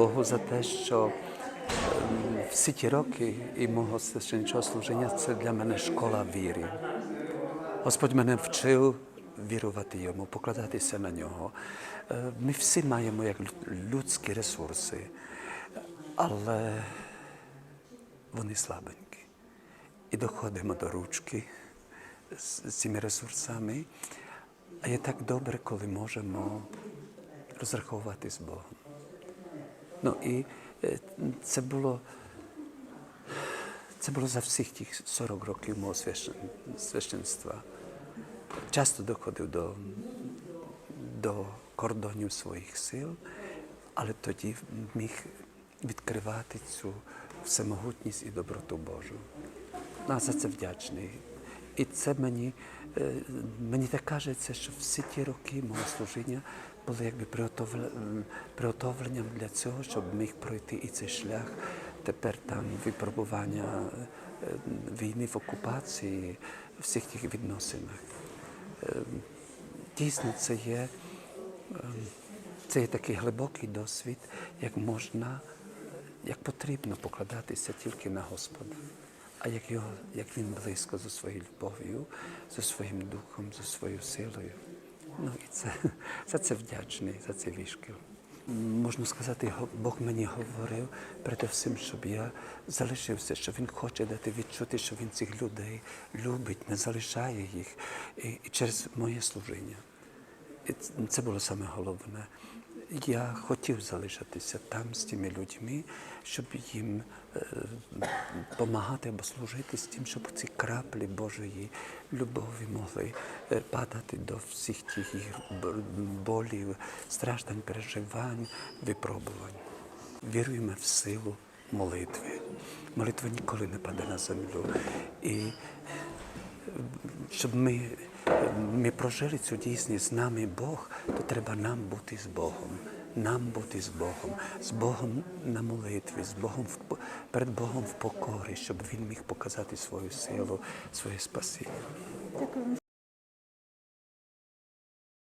Богу за те, що ем, всі ті роки і мого священничого служіння це для мене школа віри. Господь мене вчив вірувати йому, покладатися на нього. Е, Ми всі маємо як людські ресурси, але вони слабенькі. І доходимо до ручки з цими ресурсами. А є так добре, коли можемо розраховувати з Богом. І е, це було, це було за всіх тих 40 років мого священ, священства. Часто доходив до, до кордонів своїх сил, але тоді міг відкривати цю всемогутність і доброту Божу. Ну, а за це вдячний. І це мені, е, мені так кажеться, що всі ті роки мого служіння були якби приготовленням для цього, щоб міг пройти і цей шлях. Тепер там випробування е, війни в окупації, всіх тих відносинах. Е, Дійсно, це є, ем, це є такий глибокий досвід, як можна, як потрібно покладатися тільки на Господа. А як, його, як він близько зі своєю любов'ю, зі своїм духом, зі своєю силою. Ну і це, за це вдячний, за цей вішкіл. Можна сказати, Бог мені говорив перед всім, щоб я залишився, що Він хоче дати відчути, що Він цих людей любить, не залишає їх і, і через моє служіння. І це було саме головне. Я хотів залишитися там з тими людьми, щоб їм допомагати або служити з тим, щоб ці краплі Божої любові могли е, падати до всіх тих болів, страждань, переживань, випробувань. Віруємо в силу молитви. Молитва ніколи не паде на землю. І щоб ми, ми прожили цю дійсність з нами Бог, то треба нам бути з Богом. Нам бути з Богом, з Богом на молитві, з Богом в, перед Богом в покорі, щоб Він міг показати свою силу, своє спасіння. Дякую